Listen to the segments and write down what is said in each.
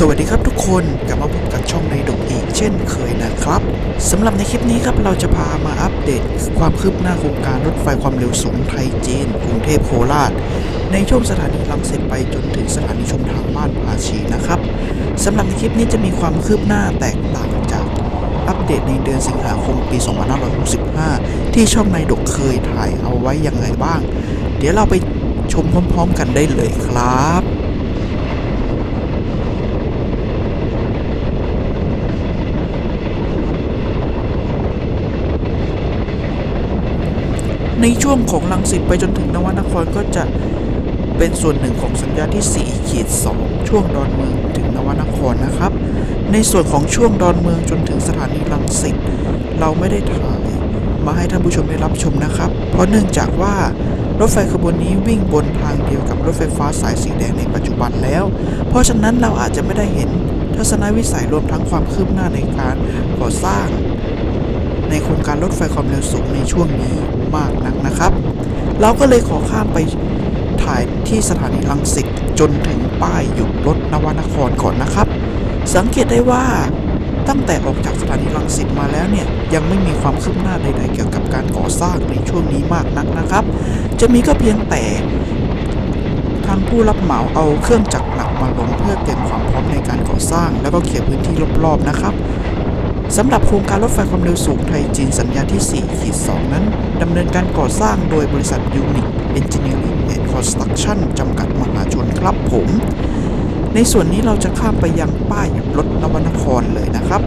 สวัสดีครับทุกคนกลับมาพบกับช่องในดกอีกเช่นเคยนะครับสำหรับในคลิปนี้ครับเราจะพามาอัปเดต ความคืบหน้าโครงการรถไฟความเร็วสูงไทยจีนกรุงเทพโคราช ในช่วงสถานีลังสิตไปจนถึงสถานีชมทางบ้านภาชีนะครับสำหรับในคลิปนี้จะมีความคืบหน้าแตกต่างจากอัปเดตในเดือนสิงหาคมปี 2565 ที่ช่องในดกเคยถ่ายเอาไว้ยังไงบ้าง เดี๋ยวเราไปชมพร้อม ๆ กันได้เลยครับ ในช่วงของลังสิตไปจนถึงนวนครก็จะเป็นส่วนหนึ่งของสัญญาที่4ขีด2ช่วงดอนเมืองถึงนวนครนะครับ ในส่วนของช่วงดอนเมืองจนถึงสถานีลังสิตเราไม่ได้ถ่ายมาให้ท่านผู้ชมได้รับชมนะครับ เพราะเนื่องจากว่ารถไฟขบวนนี้วิ่งบนทางเดียวกับรถไฟฟ้าสายสีแดงในปัจจุบันแล้ว เพราะฉะนั้นเราอาจจะไม่ได้เห็นทัศนวิสัยรวมทั้งความคืบหน้าในการก่อสร้าง ในโครงการรถไฟความเร็วสูงในช่วงนี้มากนักนะครับ เราก็เลยขอข้ามไปถ่ายที่สถานีลังสิตจนถึงป้ายหยุดรถนวนครก่อนนะครับ สังเกตได้ว่าตั้งแต่ออกจากสถานีรังสิตมาแล้วเนี่ยยังไม่มีความคืบหน้าใดๆเกี่ยวกับการก่อสร้างในช่วงนี้มากนักนะครับ จะมีก็เพียงแต่ทางผู้รับเหมาเอาเครื่องจักรหนักมาลงเพื่อเตรียมความพร้อมในการก่อสร้าง แล้วก็เคลียพื้นที่รอบๆนะครับ สำหรับโครงการรถไฟความเร็วสูงไทยจีนสัญญาที่ 4 ขีด 2 นั้น ดำเนินการก่อสร้างโดยบริษัท Unic Engineering and Construction จำกัดมหาชนครับผม ในส่วนนี้เราจะข้ามไปยังป้ายหยุดรถนวนครเลยนะครับ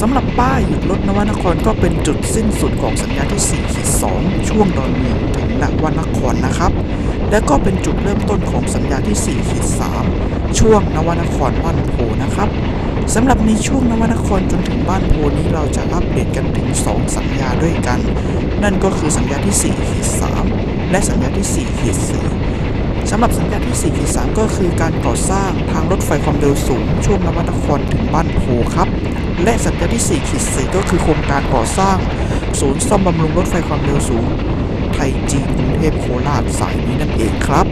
สำหรับป้ายหยุดรถนวนครก็เป็นจุดสิ้นสุดของสัญญาที่4ขีด2ช่วงดอนเมือง นวนครนะครับ และก็เป็นจุดเริ่มต้นของสัญญาที่4ขีด3ช่วงนวนครบ้านโพนะครับสำหรับในช่วงนวนครจนถึงบ้านโพนี้เราจะอัปเดตกันถึง 2 สัญญาด้วยกัน นั่นก็คือสัญญาที่4ขีด3และสัญญาที่4ขีด4สำหรับสัญญาที่4ขีด3ก็คือการก่อสร้างทางรถไฟความเร็วสูง ช่วงนวนครถึงบ้านโพครับและสัญญาที่4ขีด4ก็คือโครงการก่อสร้าง ศูนย์ซ่อมบำรุงรถไฟความเร็วสูง ไทยจีนกรุงเทพโคราชสายนี้นั่นเองครับ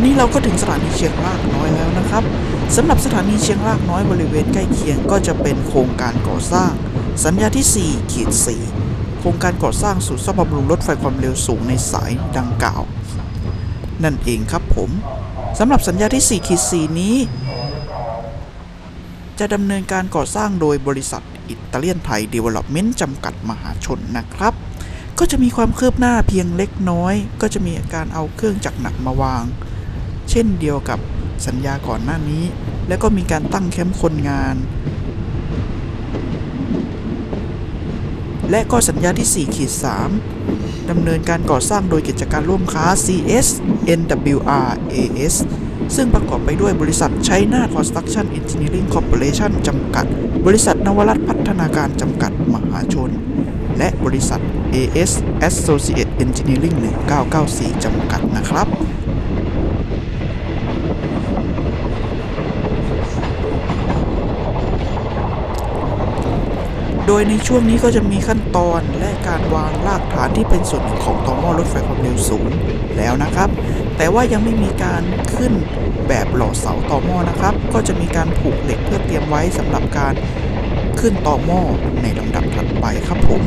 อนนี้เราก็ถึงสถานีเชียงรากน้อยแล้วนะครับสำหรับสถานีเชียงรากน้อยบริเวณใกล้เคียงก็จะเป็นโครงการก่อสร้าง สัญญาที่4ขีด4โครงการก่อสร้างศูนย์ซ่อมบำรุงรถไฟความเร็วสูงในสายดังกล่าว นั่นเองครับผมสำหรับสัญญาที่4ขีด4นี้ จะดำเนินการก่อสร้างโดยบริษัทอิตาเลียนไทยเดเวล็อปเมนต์จำกัดมหาชนนะครับก็จะมีความคืบหน้าเพียงเล็กน้อย ก็จะมีการเอาเครื่องจักรหนักมาวาง เช่นเดียวกับสัญญาก่อนหน้านี้ แล้วก็มีการตั้งแคมป์คนงาน และก็สัญญาที่ 4 ขีด 3ดำเนินการก่อสร้างโดยกิจการร่วมค้า CS NWR AS ซึ่งประกอบไปด้วยบริษัท China Construction Engineering Corporation จำกัด บริษัทนวรัตน์พัฒนาการจำกัดมหาชน และบริษัท AS Associate Engineering 1994 จำกัดนะครับ โดยในช่วงนี้ก็จะมีขั้นตอนและการวางรากฐานที่เป็นส่วนหนึ่งของต่อหม้อรถไฟความเร็วสูงแล้วนะครับ แต่ว่ายังไม่มีการขึ้นแบบหล่อเสาต่อหม้อนะครับ ก็จะมีการผูกเหล็กเพื่อเตรียมไว้สำหรับการขึ้นต่อหม้อในลำดับถัดไปครับผม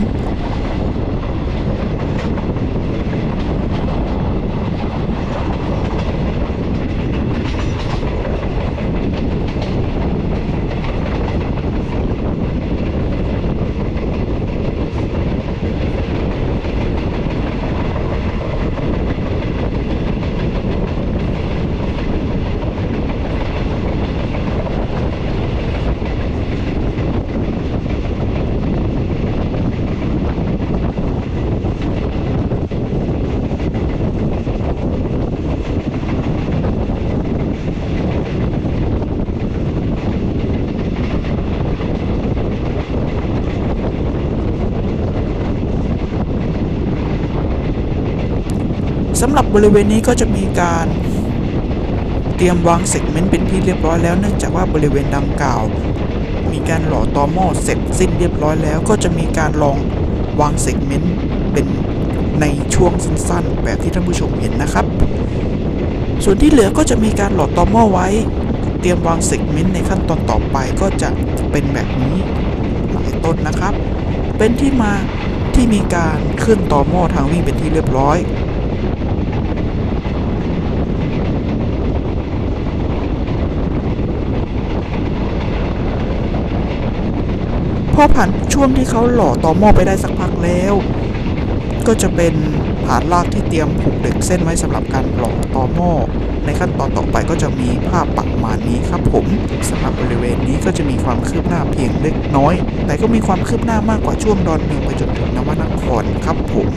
สำหรับบริเวณนี้ก็จะมีการเตรียมวางเซกเมนต์เป็นที่เรียบร้อยแล้วเนื่องจากว่าบริเวณดังกล่าว มีการหล่อตอหม้อเสร็จสิ้นเรียบร้อยแล้ว ก็จะมีการลองวางเซกเมนต์เป็นในช่วงสั้นๆ แบบที่ท่านผู้ชมเห็นนะครับ ส่วนที่เหลือก็จะมีการหล่อตอหม้อไว้ เตรียมวางเซกเมนต์ในขั้นตอนต่อไปก็จะเป็นแบบนี้หลายต้นนะครับ เป็นที่มาที่มีการขึ้นต่อหม้อทางวิ่งเป็นที่เรียบร้อย พอผ่านช่วงที่เขาหล่อต่อหม้อไปได้สักพักแล้ว ก็จะเป็นฐานลากที่เตรียมผูกเหล็กเส้นไว้สำหรับการหล่อต่อหม้อในขั้นตอนต่อไปก็จะมีภาพปักมานี้ครับผมสำหรับบริเวณนี้ก็จะมีความคืบหน้าเพียงเล็กน้อย แต่ก็มีความคืบหน้ามากกว่าช่วงดอนเมืองไปจนถึงนวนครครับผม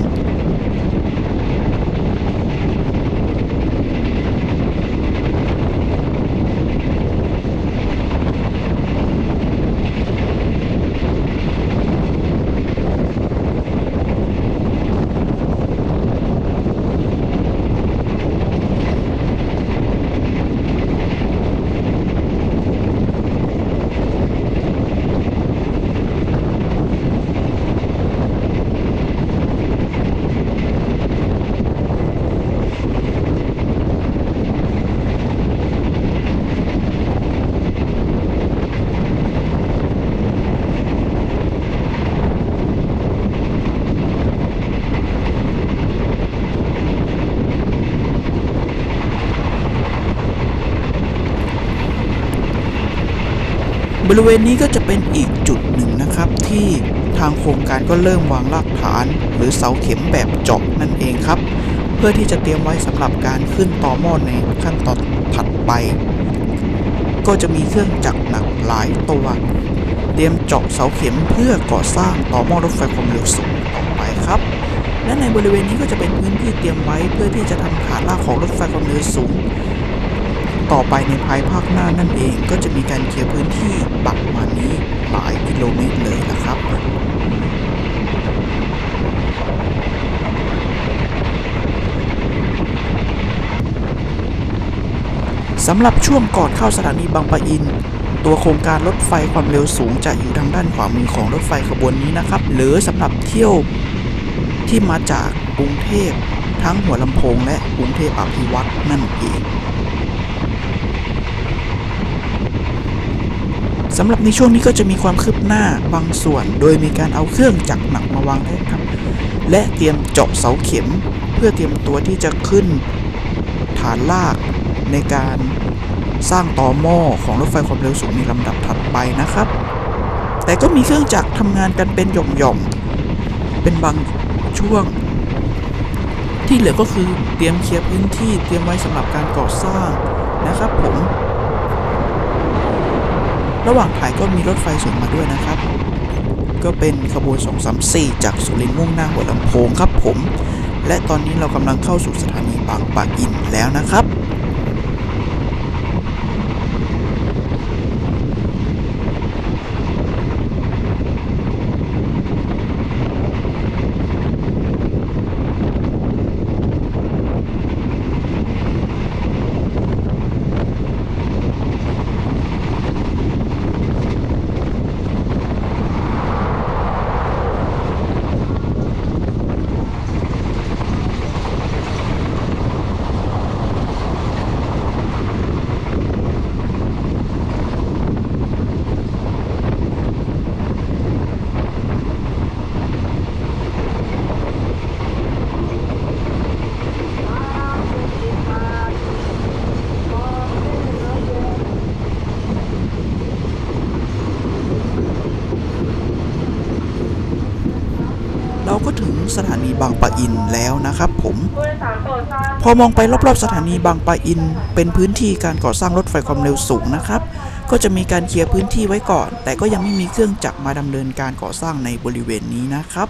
บริเวณนี้ก็จะเป็นอีกจุดหนึ่งนะครับที่ทางโครงการก็เริ่มวางรากฐาน หรือเสาเข็มแบบเจาะนั่นเองครับ เพื่อที่จะเตรียมไว้สำหรับการขึ้นต่อหม้อในขั้นตอนถัดไป ก็จะมีเครื่องจักรหนักหลายตัวเตรียมเจาะเสาเข็มเพื่อก่อสร้างต่อหม้อรถไฟความเร็วสูงต่อไปครับ และในบริเวณนี้ก็จะเป็นพื้นที่เตรียมไว้เพื่อที่จะทำฐานรากของรถไฟความเร็วสูง ต่อไปในภายภาคหน้านั่นเองก็จะมีการเคลียร์พื้นที่ประมานี้หลายกิโลเมตรเลยนะครับสำหรับช่วงก่อนเข้าสถานีบางปะอิน ตัวโครงการรถไฟความเร็วสูงจะอยู่ทางด้านขวามือของรถไฟขบวนนี้นะครับ หรือสำหรับเที่ยวที่มาจากกรุงเทพทั้งหัวลำโพงและกรุงเทพอภิวัตนั่นเอง สำหรับในช่วงนี้ก็จะมีความคืบหน้าบางส่วน โดยมีการเอาเครื่องจักรหนักมาวางแล้วครับ และเตรียมเจาะเสาเข็ม เพื่อเตรียมตัวที่จะขึ้น ฐานลากในการสร้างต่อหม้อของรถไฟความเร็วสูงในลำดับถัดไปนะครับ แต่ก็มีเครื่องจักรทำงานกันเป็นหย่อมๆ เป็นบางช่วง ที่เหลือก็คือเตรียมเคลียร์พื้นที่เตรียมไว้สำหรับการก่อสร้างนะครับผม ระหว่างถ่ายก็มีรถไฟสวนมาด้วยนะครับ ก็เป็นขบวน 234 จากสุรินทร์มุ่งหน้าหัวลำโพงครับผม และตอนนี้เรากำลังเข้าสู่สถานีบางปะอินแล้วนะครับ เราก็ถึงสถานี บางปะอินแล้วนะครับผมผู้โดยสารโปรดทราบพอมองไปรอบๆสถานีบางปะอิน เป็นพื้นที่การก่อสร้างรถไฟความเร็วสูงนะครับ ก็จะมีการเคลียร์พื้นที่ไว้ก่อน แต่ก็ยังไม่มีเครื่องจักรมาดำเนินการก่อสร้างในบริเวณนี้นะครับ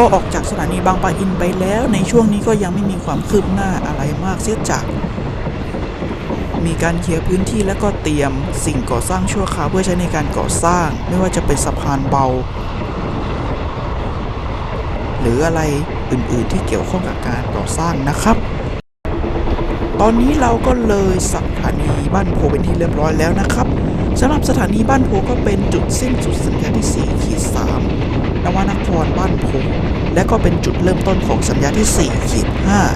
อออกจากสถานีบางปะอินไปแล้วในช่วงนี้ก็ยังไม่มีความคืบหน้าอะไรมากเสียจาก มีการเคลียร์พื้นที่และก็เตรียมสิ่งก่อสร้างชั่วคราวเพื่อใช้ในการก่อสร้าง ไม่ว่าจะเป็นสะพานเบา หรืออะไรอื่นๆที่เกี่ยวข้องกับการก่อสร้างนะครับ ตอนนี้เราก็เลยสถานีบ้านโพเป็นที่เรียบร้อยแล้วนะครับสำหรับสถานีบ้านโพก็เป็นจุดสิ้นสุดสัญญาที่4ขีด3นวน รบ้านโพและก็เป็นจุดเริ่มต้นของสัญญาที่4ขีด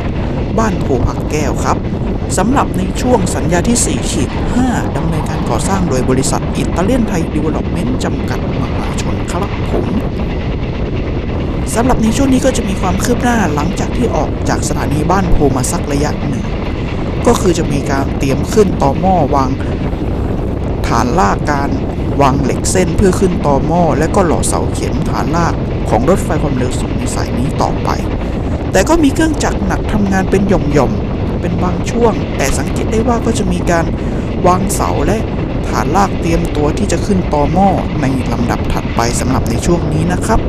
5บ้านโพผักแก้วครับสำหรับในช่วงสัญญาที่4ขีด5ดำเนินการก่อสร้างโดยบริษัทอิตาเลียนไทยดีเวล็อปเมนต์จำกัดมหาชนครับผมสำหรับในช่วงนี้ก็จะมีความคืบหน้าหลังจากที่ออกจากสถานีบ้านโพมาสักระยะหนึ่ง ก็คือจะมีการเตรียมขึ้นต่อหม้อวางฐานลากการวางเหล็กเส้นเพื่อขึ้นต่อหม้อและก็หล่อเสาเข็มฐานลาก ของรถไฟความเร็วสูงในสายนี้ต่อไป แต่ก็มีเครื่องจักรหนักทำงานเป็นหย่อมๆ เป็นบางช่วง แต่สังเกตได้ว่าก็จะมีการวางเสาและฐานลากเตรียมตัวที่จะขึ้นต่อหม้อในลำดับถัดไปสำหรับในช่วงนี้นะครับ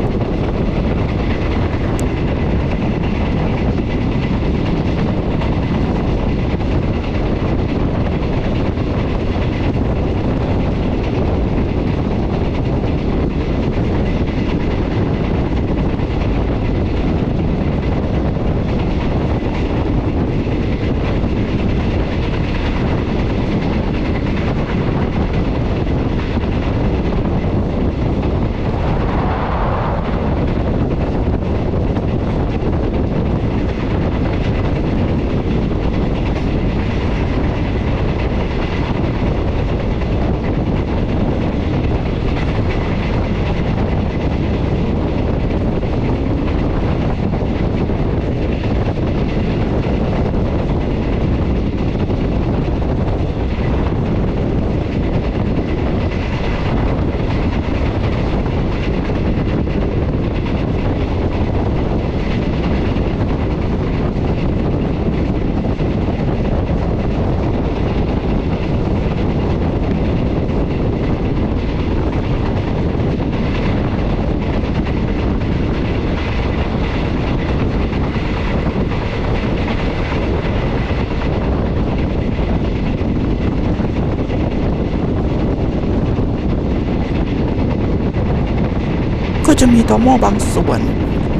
ก็ จะมีตอหม้อบางส่วน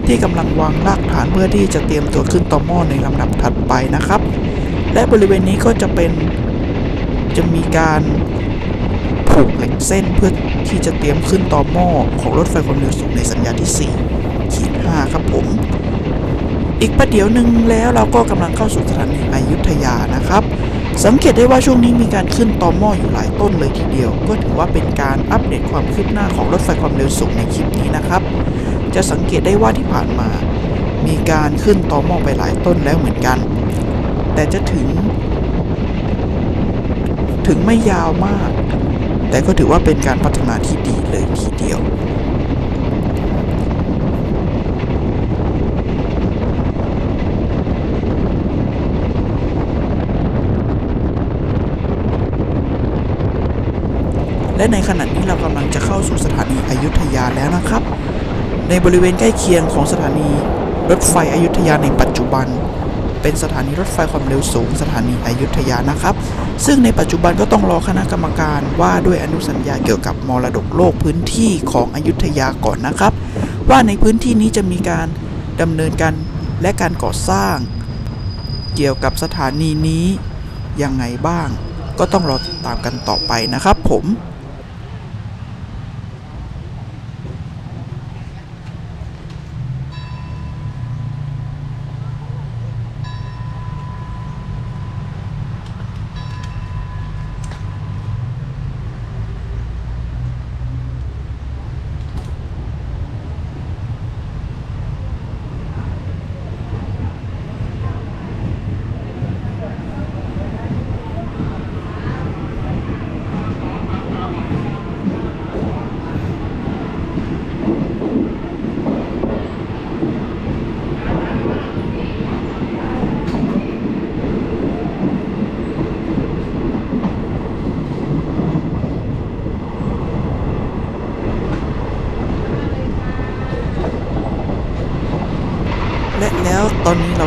ที่กำลังวางรากฐานเพื่อที่จะเตรียมตัวขึ้นตอหม้อในลำดับถัดไปนะครับ และบริเวณนี้ก็จะเป็นจะมีการผูกเหล็กเส้นเพื่อที่จะเตรียมขึ้นตอหม้อของรถไฟความเร็วสูงในสัญญาที่4ขีด5ครับผม อีกประเดี๋ยวหนึ่งแล้วเราก็กำลังเข้าสู่สถานีอยุธยานะครับ สังเกตได้ว่าช่วงนี้มีการขึ้นตอหม้ออยู่หลายต้นเลยทีเดียว ก็ถือว่าเป็นการอัปเดตความคืบหน้าของรถไฟความเร็วสูงในคลิปนี้นะครับ จะสังเกตได้ว่าที่ผ่านมา มีการขึ้นตอหม้อไปหลายต้นแล้วเหมือนกัน แต่จะถึง ถึงไม่ยาวมาก แต่ก็ถือว่าเป็นการพัฒนาที่ดีเลยทีเดียว และในขณะนี้เรากำลังจะเข้าสู่สถานีอยุธยาแล้วนะครับ ในบริเวณใกล้เคียงของสถานีรถไฟอยุธยาในปัจจุบัน เป็นสถานีรถไฟความเร็วสูงสถานีอยุธยานะครับ ซึ่งในปัจจุบันก็ต้องรอคณะกรรมการว่าด้วยอนุสัญญาเกี่ยวกับมรดกโลกพื้นที่ของอยุธยาก่อนนะครับ ว่าในพื้นที่นี้จะมีการดำเนินการและการก่อสร้าง เกี่ยวกับสถานีนี้ยังไงบ้าง ก็ต้องรอติดตามกันต่อไปนะครับผม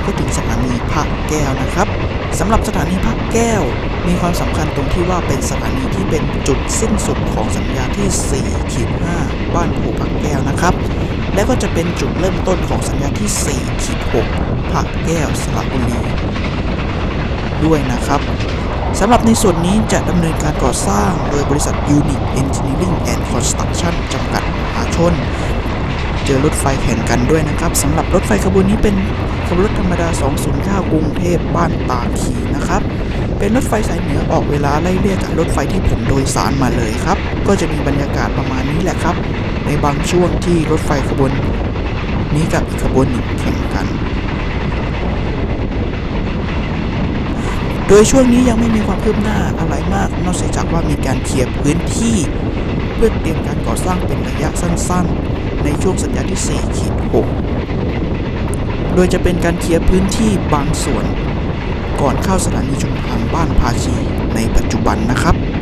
ก็ถึงสถานีพระแก้วนะครับสำหรับสถานีพระแก้ว มีความสำคัญตรงที่ว่าเป็นสถานีที่เป็นจุดสิ้นสุดของสัญญาที่4ขีด5บ้านภูพระแก้วนะครับ และก็จะเป็นจุดเริ่มต้นของสัญญาที่4ขีด6พระแก้วสระบุรีด้วยนะครับสำหรับในส่วนนี้จะดำเนินการก่อสร้างโดยบริษัท Unit Engineering and Construction จำกัดมหาชน เจอรถไฟแข่งกันด้วยนะครับสำหรับรถไฟขบวนนี้เป็น ขบวนรถธรรมดา 209 กรุงเทพบ้านตาขีนะครับ เป็นรถไฟสายเหนือออกเวลาไล่เลี่ยกับรถไฟที่ผมโดยสารมาเลยครับ ก็จะมีบรรยากาศประมาณนี้แหละครับ ในบางช่วงที่รถไฟขบวนนี้กับอีกขบวนหนึ่งแข่งกัน โดยช่วงนี้ยังไม่มีความคืบหน้าอะไรมาก นอกจากว่ามีการเคลียร์พื้นที่เพื่อเตรียมการก่อสร้างเป็นระยะสั้น ๆ ในช่วงสัญญาที่4ขีด6 โดยจะเป็นการเคลียร์พื้นที่บางส่วน ก่อนเข้าสถานีชุมทางบ้านภาชีในปัจจุบันนะครับ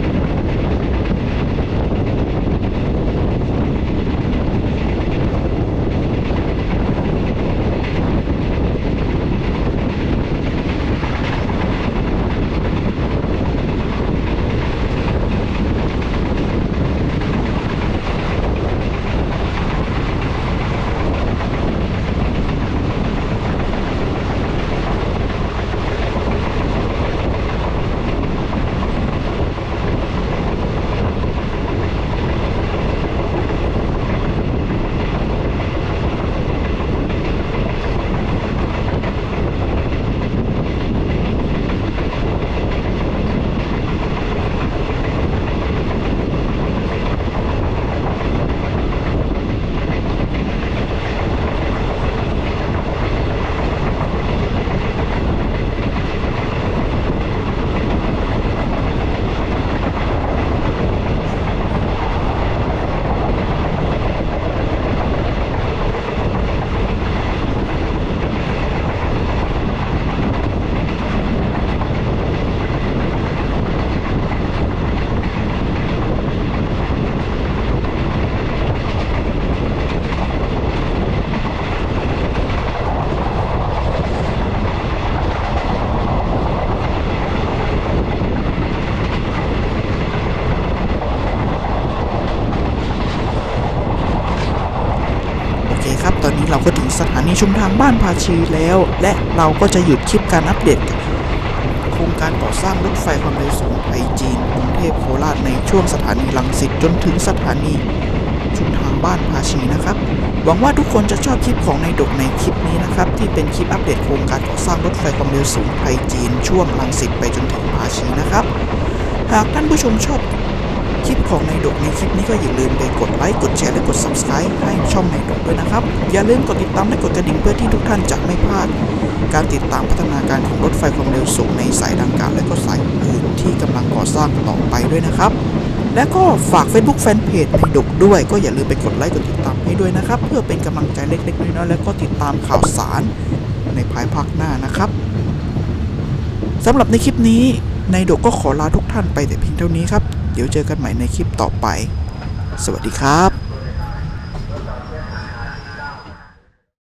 ชุมทางบ้านภาชีแล้ว และเราก็จะหยุดคลิปการอัปเดตกับโครงการก่อสร้างรถไฟความเร็วสูงไทยจีนกรุงเทพโคราชในช่วงสถานีลังสิตจนถึงสถานีชุมทางบ้านภาชีนะครับ หวังว่าทุกคนจะชอบคลิปของนายดกในคลิปนี้นะครับ ที่เป็นคลิปอัปเดตโครงการก่อสร้างรถไฟความเร็วสูงไทยจีน ช่วงลังสิตไปจนถึงภาชีนะครับ หากท่านผู้ชมชอบ คลิปของนายดกในคลิปนี้ก็อย่าลืมไปกดไลค์กดแชร์และกด subscribe ให้ช่องนายดกด้วยนะครับ อย่าลืมกดติดตามและกดกระดิ่งเพื่อที่ทุกท่านจะไม่พลาด การติดตามพัฒนาการของรถไฟความเร็วสูงในสายดังกล่าวและก็สายอื่นที่กำลังก่อสร้างต่อไปด้วยนะครับ และก็ฝาก Facebook Fanpage ในดกด้วย ก็อย่าลืมไปกดไลค์กดติดตามให้ด้วยนะครับ เพื่อเป็นกำลังใจเล็กๆน้อยๆแล้วก็ติดตามข่าวสารในภายภาคหน้านะครับสำหรับในคลิปนี้นายดกก็ขอลาทุกท่านไปแต่เพียงเท่านี้ครับ เดี๋ยวเจอกันใหม่ในคลิปต่อไป สวัสดีครับ